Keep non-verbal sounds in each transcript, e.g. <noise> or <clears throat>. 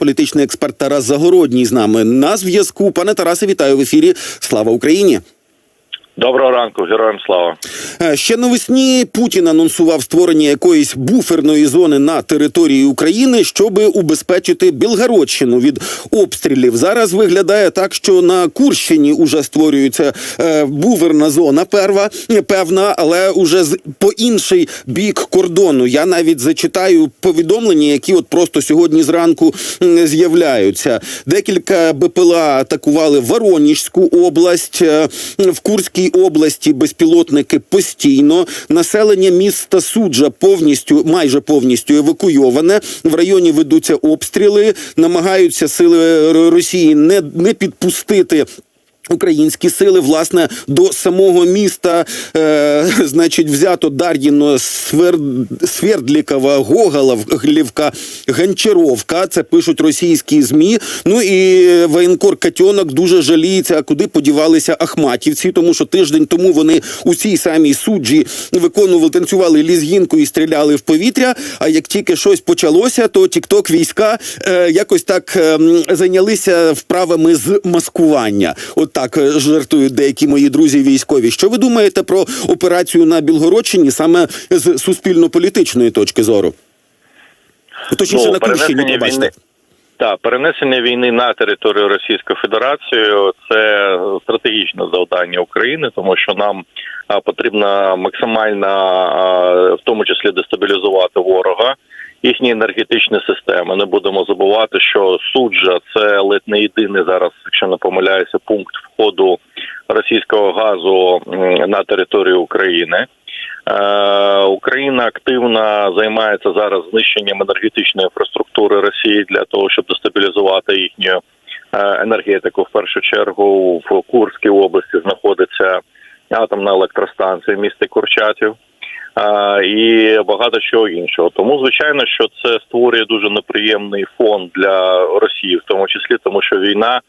Політичний експерт Тарас Загородній з нами на зв'язку. Пане Тарасе, вітаю в ефірі. Слава Україні! Доброго ранку, героям слава. Е, Ще навесні Путін анонсував створення якоїсь буферної зони на території України, щоб убезпечити Білгородщину від обстрілів. Зараз виглядає так, що на Курщині уже створюється е, буферна зона перва, певна, але уже з по інший бік кордону. Я навіть зачитаю повідомлення, які от просто сьогодні зранку з'являються. Декілька БПЛА атакували Воронежську область е, в Курській області. Безпілотники постійно. Населення міста суджа повністю, майже повністю евакуйоване. В районі ведуться обстріли, намагаються сили Росії не, не підпустити. Українські сили власне до самого міста, е, значить, взято Дар'їно, Свер... Свердлікова, Гоголівка, Гончаровка. Це пишуть російські змі. Ну і воєнкор Катьонок дуже жаліється, а куди подівалися Ахматівці, тому що тиждень тому вони у цій самій суджі виконували, танцювали лізгінку і стріляли в повітря. А як тільки щось почалося, то тікток війська е, якось так е, зайнялися вправами з маскування. От так е, жартують деякі мої друзі військові. Що ви думаєте про операцію на Білгородщині саме з суспільно-політичної точки зору? Точніше, Ну, на Курщині, бачите. Так, перенесення війни на територію Російської Федерації це стратегічне завдання України, тому що нам потрібно максимально, в тому числі, дестабілізувати ворога. Їхні енергетичні системи. Не будемо забувати, що суджа це ледь не єдиний зараз, якщо не помиляюся, пункт входу російського газу на територію України. Е, Україна активно займається зараз знищенням енергетичної інфраструктури Росії для того, щоб дестабілізувати їхню е, енергетику. В першу чергу в Курській області знаходиться атомна електростанція в місті Курчатів. І багато чого іншого. Тому звичайно, що це створює дуже неприємний фон для Росії, в тому числі тому, що війна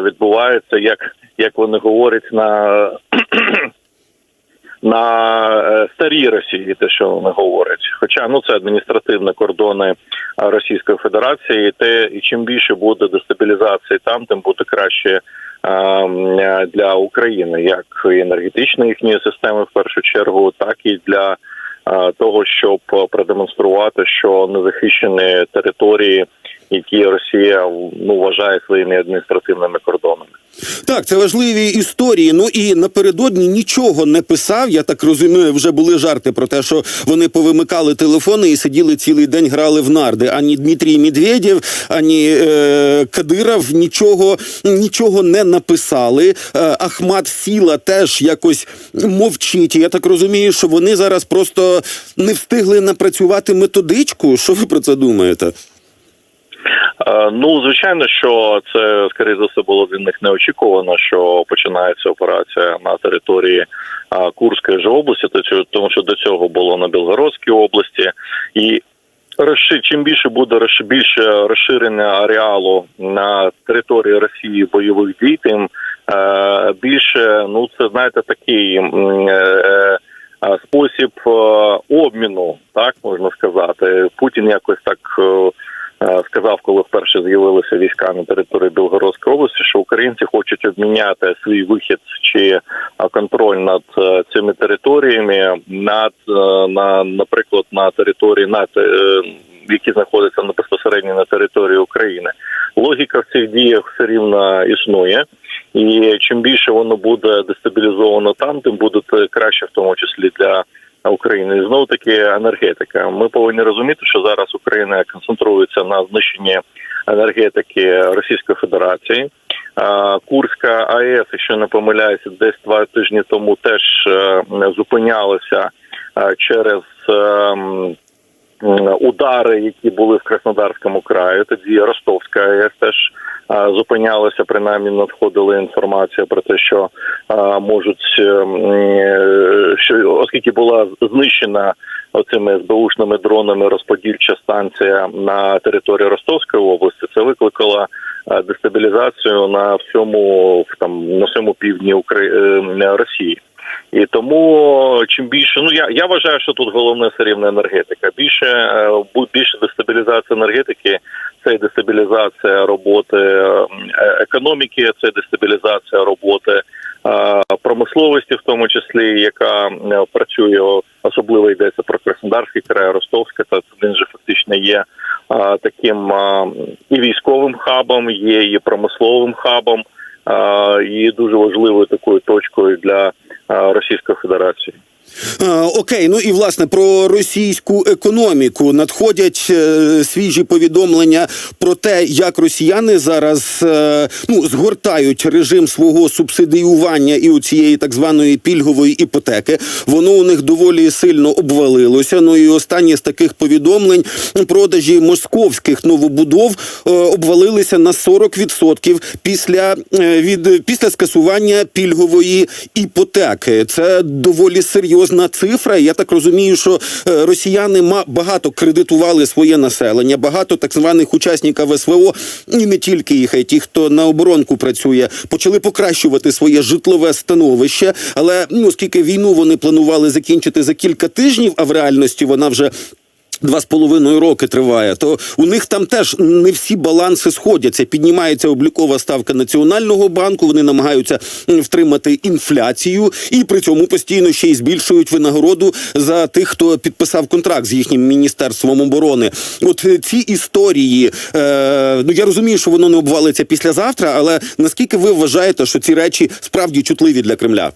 відбувається, як як вони говорять, на <clears throat> на е, старій Росії, те, що вони говорять. Хоча ну це адміністративні кордони Російської Федерації, і те, і чим більше буде дестабілізації там, тим буде краще для України, як енергетичної їхньої системи, в першу чергу, так і для того, щоб продемонструвати, що незахищені території, які Росія ну вважає своїми адміністративними кордонами. Так, це важливі історії. Ну і напередодні нічого не писав. Я так розумію, вже були жарти про те, що вони повимикали телефони і сиділи цілий день, грали в нарди. Ані Дмитрій Медведєв, ані е, Кадиров нічого, нічого не написали. Е, Ахмат Сіла теж якось мовчить. Я так розумію, що вони зараз просто не встигли напрацювати методичку. Що ви про це думаєте? Е, Ну, звичайно, що це скоріше за все було для них неочікувано, що починається операція на території Курської ж області, то тому що до цього було на Білгородській області, і чим більше буде більше розширення ареалу на території Росії бойових дій, тим е, більше ну це знаєте такий. е, е, Спосіб е, обміну, так можна сказати, Путін якось так е, е, сказав, коли вперше з'явилися війська на території Білгородської області, що українці хочуть обміняти свій вихід чи контроль над е, цими територіями над е, на, наприклад, на території над е, які знаходяться на- безпосередньо на території України. Логіка в цих діях все рівно існує. І чим більше воно буде дестабілізовано там, тим буде краще, в тому числі для України. І знову таки енергетика. Ми повинні розуміти, що зараз Україна концентрується на знищенні енергетики Російської Федерації. Курська АЕС, якщо не помиляюся, десь два тижні тому теж е, зупинялася е, через. е, Удари, які були в Краснодарському краї, тоді Ростовська АЕС теж а, зупинялася, принаймні надходила інформація про те, що можуть е, е, що оскільки була знищена оцими СБУшними дронами розподільча станція на території Ростовської області, це викликало е, дестабілізацію на всьому там на всьому півдні Украї... Росії. І тому чим більше, ну я я вважаю, що тут головне все рівно енергетика. Більше е, більше дестабілізація енергетики, це і дестабілізація роботи е, економіки, це дестабілізація роботи е, промисловості, в тому числі, яка працює особливо йдеться про Краснодарський край, Ростовська, та він же фактично є таким і військовим хабом, є і промисловим хабом, і дуже важливою такою точкою для Російської Федерації. Е, Окей, ну і власне про російську економіку надходять е, свіжі повідомлення про те, як росіяни зараз е, ну згортають режим свого субсидіювання і у цієї так званої пільгової іпотеки. Воно у них доволі сильно обвалилося. Ну і останні з таких повідомлень продажі московських новобудов е, обвалилися на 40% після е, від після скасування пільгової іпотеки. Це доволі серйозна цифра. Я так розумію, що е, росіяни багато кредитували своє населення, багато так званих учасників СВО, і не тільки їх, а й ті, хто на оборонку працює, почали покращувати своє житлове становище. Але ну оскільки війну вони планували закінчити за кілька тижнів, а в реальності вона вже Два з половиною роки триває, то у них там теж не всі баланси сходяться. Піднімається облікова ставка Національного банку. Вони намагаються втримати інфляцію, і при цьому постійно ще й збільшують винагороду за тих, хто підписав контракт з їхнім міністерством оборони. От е, ці історії, е, ну я розумію, що воно не обвалиться післязавтра, але наскільки ви вважаєте, що ці речі справді чутливі для Кремля?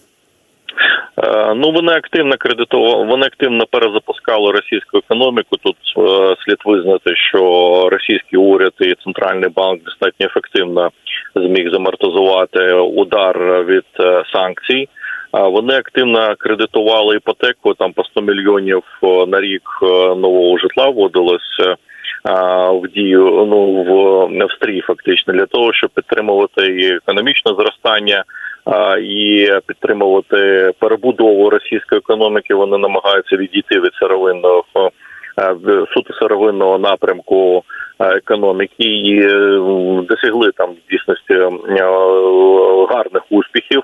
Е, Ну вони активно кредитували, вони активно перезапускали російську економіку. Тут е, слід визнати, що російський уряд і центральний банк достатньо ефективно зміг замортизувати удар від е, санкцій. Вони активно кредитували іпотеку там по 100 мільйонів на рік нового житла вводилось е, в дію ну в, стрій, фактично для того, щоб підтримувати і економічне зростання і підтримувати перебудову російської економіки. Вони намагаються відійти від сировинного е, суто сировинного напрямку е, економіки і е, досягли там в дійсності гарних успіхів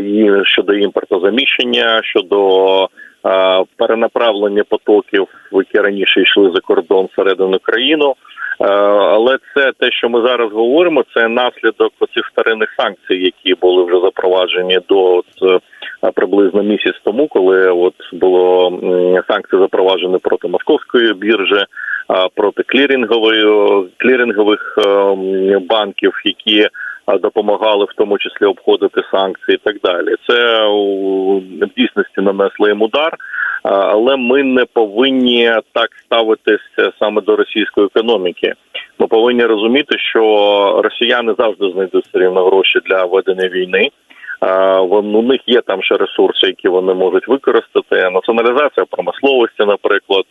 і щодо імпортозаміщення, щодо перенаправлення потоків, які раніше йшли за кордон всередину країну. Е, Але це те, що ми зараз говоримо, це наслідок цих старинних санкцій, які були вже запроваджені до от, е, приблизно місяць тому, коли от було санкції запроваджені проти московської біржі, а, проти клірингової клірингових е, банків, які допомагали в тому числі обходити санкції, і так далі. Це в дійсності нанесли їм удар. Але ми не повинні так ставитися саме до російської економіки. Ми повинні розуміти, що росіяни завжди знайдуть все рівно гроші для ведення війни. У них є там ще ресурси, які вони можуть використати. Націоналізація промисловості, наприклад,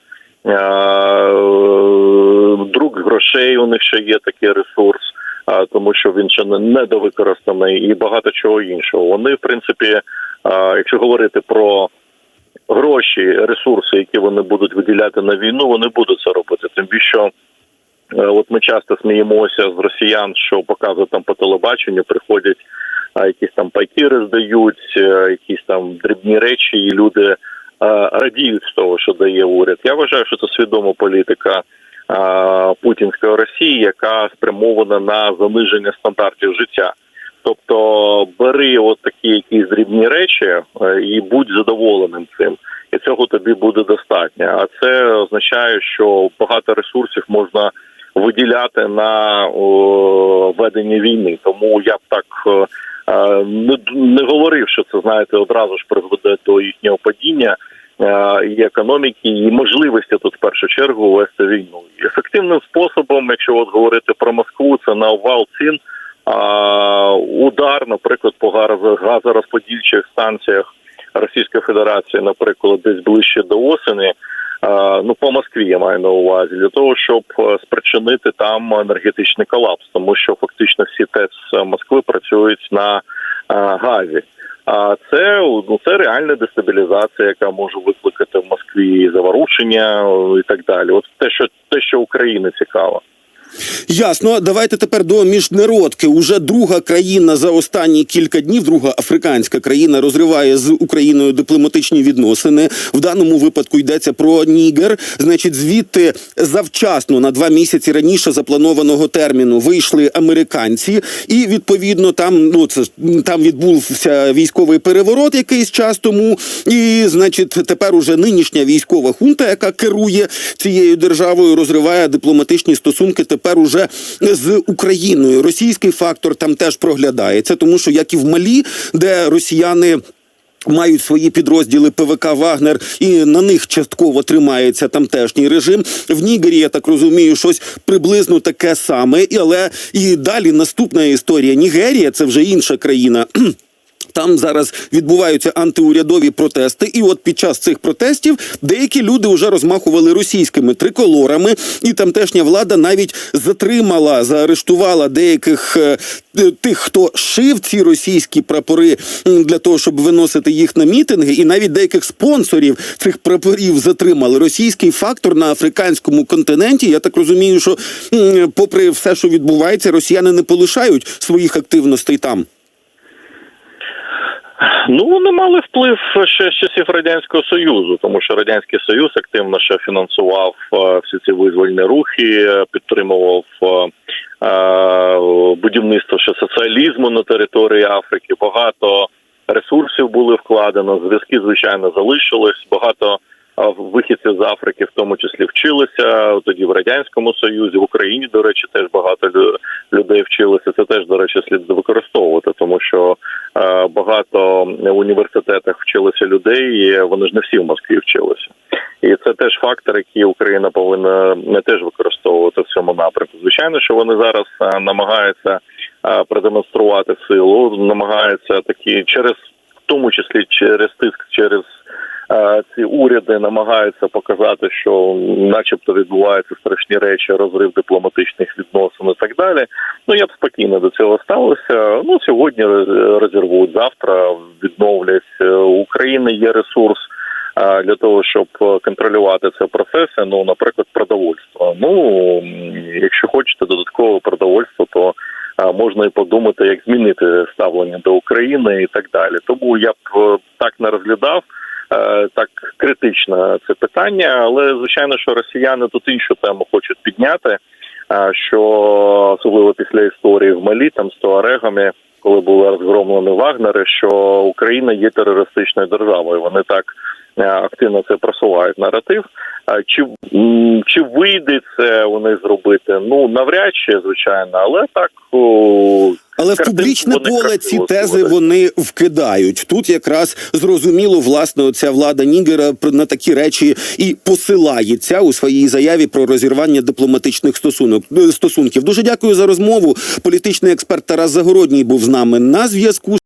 друк грошей. У них ще є такий ресурс, тому що він ще не недовикористаний, і багато чого іншого. Вони, в принципі, якщо говорити про гроші, ресурси, які вони будуть виділяти на війну, вони будуть це робити. Тим більше, е, от ми часто сміємося з росіян, що показують там по телебаченню, приходять а, якісь там пайки здають, е, якісь там дрібні речі, і люди е, радіють з того, що дає уряд. Я вважаю, що це свідома політика. Е, Путінської Росії, яка спрямована на заниження стандартів життя, Тобто бери от такі якісь дрібні речі е, і будь задоволеним цим, і цього тобі буде достатньо. А це означає, що багато ресурсів можна виділяти на о, ведення війни. Тому я б так е, е, не, не говорив, що це знаєте одразу ж призведе до їхнього падіння. Е, І економіки, і можливості тут в першу чергу вести війну І ефективним способом, якщо от говорити про Москву, це на обвал цін удар, наприклад, по газ- газорозподільчих станціях Російської Федерації, наприклад, десь ближче до осені. Ну, по Москві я маю на увазі для того, щоб е, спричинити там енергетичний колапс, тому що фактично всі ТЕЦ Москви працюють на газі. А це ну це реальна дестабілізація, яка може викликати в Москві заворушення і так далі. От те, що те, що Україні цікаво. Ясно, давайте тепер до міжнародки. Уже друга країна за останні кілька днів, друга африканська країна розриває з Україною дипломатичні відносини. В даному випадку йдеться про Нігер. Значить, звідти завчасно на два місяці раніше запланованого терміну вийшли американці, і відповідно там ну це там відбувся військовий переворот якийсь час тому. І значить, тепер уже нинішня військова хунта, яка керує цією державою, розриває дипломатичні стосунки тепер уже з Україною. Російський фактор там теж проглядається, тому що як і в Малі, де росіяни. Мають свої підрозділи ПВК Вагнер, і на них частково тримається тамтешній режим. В Нігері я так розумію, щось приблизно таке саме. Але і далі наступна історія. Нігерія це вже інша країна. Там зараз відбуваються антиурядові протести, і от під час цих протестів деякі люди вже розмахували російськими триколорами, і тамтешня влада навіть затримала, заарештувала деяких е, тих, хто шив ці російські прапори для того, щоб виносити їх на мітинги, і навіть деяких спонсорів цих прапорів затримали. Російський фактор на африканському континенті. Я так розумію, що попри все, що відбувається, росіяни не полишають своїх активностей там. Ну вони мали вплив ще з часів радянського союзу, тому що радянський союз активно ще фінансував е, всі ці визвольні рухи, підтримував е, е, будівництво ще соціалізму на території Африки. Багато ресурсів були вкладено. Зв'язки звичайно залишились. Багато вихідців з Африки, в тому числі, вчилися тоді в радянському союзі, в Україні, до речі, теж багато лю- людей вчилися. Це теж, до речі, слід використовувати, тому що е, багато в університетах вчилися людей, і вони ж не всі в Москві вчилися. І це теж фактор, який Україна повинна не теж використовувати в цьому напрямку. Звичайно, що вони зараз е, намагаються е, продемонструвати силу, намагаються такі через в тому числі через тиск, через ці уряди намагаються показати, що, начебто, відбуваються страшні речі, розрив дипломатичних відносин і так далі. Ну я б спокійно до цього ставився. Ну сьогодні роз- розірвуть, завтра відновлять. Е, України є ресурс. е, Для того щоб е, контролювати ці процеси, ну наприклад, продовольство. Ну якщо хочете додаткове продовольство, то е, можна і подумати, як змінити ставлення до України і так далі. Тому я б е, так не розглядав е, так критично це питання, але звичайно, що росіяни тут іншу тему хочуть підняти. е, Що особливо після історії в Малі там з туарегами, коли були розгромлені Вагнери, що Україна є терористичною державою. Вони так е, активно це просувають наратив. Чи чи вийде це них зробити? Ну навряд чи звичайно, але так Але в публічне поле ці тези вони вкидають. Тут якраз зрозуміло, власне, оця влада Нігера на такі речі і посилається у своїй заяві про розірвання дипломатичних стосунок стосунків. Дуже дякую за розмову. Політичний експерт Тарас Загородній був з нами на зв'язку.